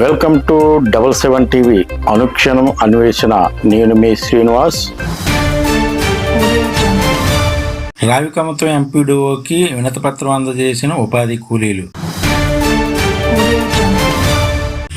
Welcome to double seven TV. అనుక్షణం అన్వేషణ. నేను మీ శ్రీనివాస్. రావికమతం ఎంపీడీఓకి వినతిపత్రం అందజేసిన ఉపాధి కూలీలు.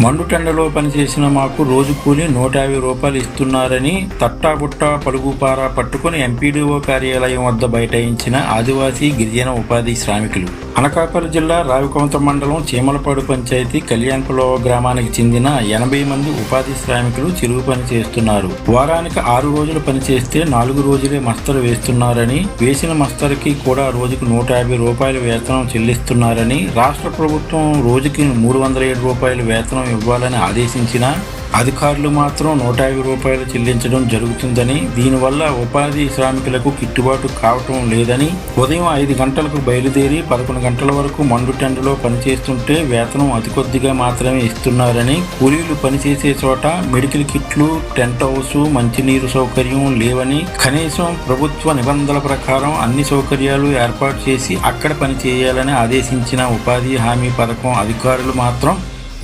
మండుటెండలో పనిచేసిన మాకు రోజు కూలి నూట యాభై రూపాయలు ఇస్తున్నారని తట్టాబుట్టా పలుగుపార పట్టుకుని ఎంపీడీఓ కార్యాలయం వద్ద బైఠాయించిన ఆదివాసీ గిరిజన ఉపాధి శ్రామికులు. అనకాపల్లి జిల్లా రావికొంత మండలం చీమలపాడు పంచాయతీ కళ్యాణపులో గ్రామానికి చెందిన ఎనభై మంది ఉపాధి శ్రామికులు చిరుగు పని చేస్తున్నారు. వారానికి ఆరు రోజులు పనిచేస్తే నాలుగు రోజులే మస్తరు వేస్తున్నారని వేసిన మస్తరుకి కూడా రోజుకు నూట యాభై రూపాయల వేతనం చెల్లిస్తున్నారని రాష్ట్ర ప్రభుత్వం రోజుకి మూడు వందల ఏడు రూపాయల వేతనం ఇవ్వాలని ఆదేశించినా అధికారులు మాత్రం నూట యాభై రూపాయలు చెల్లించడం జరుగుతుందని దీనివల్ల ఉపాధి శ్రామికులకు గిట్టుబాటు కావటం లేదని ఉదయం ఐదు గంటలకు బయలుదేరి పదకొండు గంటల వరకు మండు టెండలో పనిచేస్తుంటే వేతనం అతి కొద్దిగా మాత్రమే ఇస్తున్నారని కూలీలు పనిచేసే చోట మెడికల్ కిట్లు టెంట్ హౌస్ మంచినీరు సౌకర్యం లేవని కనీసం ప్రభుత్వ నిబంధనల ప్రకారం అన్ని సౌకర్యాలు ఏర్పాటు చేసి అక్కడ పని చేయాలని ఆదేశించిన ఉపాధి హామీ పథకం అధికారులు మాత్రం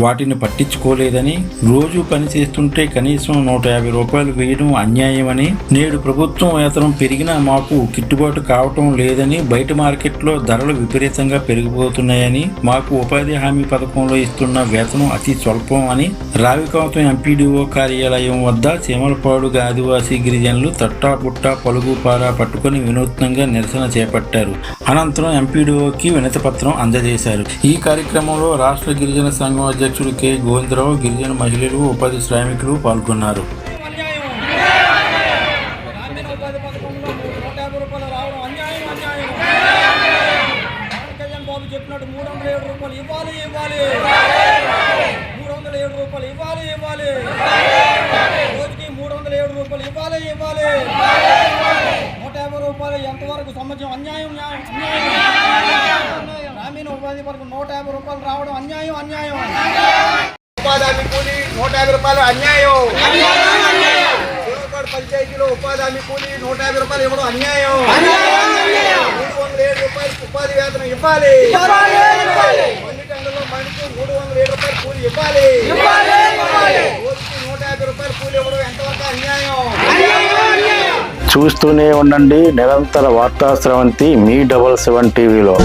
వాటిని పట్టించుకోలేదని రోజు పనిచేస్తుంటే కనీసం నూట యాభై రూపాయలు వేయడం అన్యాయమని నేడు ప్రభుత్వం వేతనం పెరిగినా మాకు గిట్టుబాటు కావటం లేదని బయట మార్కెట్లో ధరలు విపరీతంగా పెరిగిపోతున్నాయని మాకు ఉపాధి హామీ పథకంలో ఇస్తున్న వేతనం అతి స్వల్పం అని రావికాంతం ఎంపీడీఓ కార్యాలయం వద్ద చీమలపాడు ఆదివాసీ గిరిజనులు తట్టా పుట్టా పట్టుకుని వినూత్నంగా నిరసన చేపట్టారు. అనంతరం ఎంపీడీఓకి వినతి పత్రం అందజేశారు. ఈ కార్యక్రమంలో రాష్ట్ర గిరిజన సంఘం అధ్యక్షుడు కె. గోవిందరావు గిరిజన మహిళలు ఉపాధి శ్రామికులు పాల్గొన్నారు. చెప్పినట్టు మూడు వందల ఏడు రూపాయలు ఇవ్వాలి ఇవ్వాలి మూడు వందల ఏడు రూపాయలు ఇవ్వాలి ఇవ్వాలి రోజుకి మూడు వందల ఏడు రూపాయలు ఇవ్వాలి ఇవ్వాలి. రూపాయలు ఎంతవరకు సమాజం అన్యాయం న్యాయం అన్యాయం. గ్రామీణ ఉపాధి పథకం నూట యాభై రూపాయలు రావడం అన్యాయం అన్యాయం. ఉపాధి హామీ కూలి నూట యాభై రూపాయలు అన్యాయం. పంచాయతీలో ఉపాధి హామీ కూలి నూట యాభై రూపాయలు ఇవ్వడం అన్యాయం. మూడు వందల ఏడు రూపాయలు ఉపాధి వేతనం ఇవ్వాలి. మనిషి మూడు వందల ఏడు రూపాయలు కూలి ఇవ్వాలి రోజుకి నూట యాభై రూపాయలు కూలి ఇవ్వడం ఎంతవరకు అన్యాయం చూస్తూనే ఉండండి. నిరంతర వార్తా స్రవంతి మీ డబల్ సెవెన్ టీవీలో.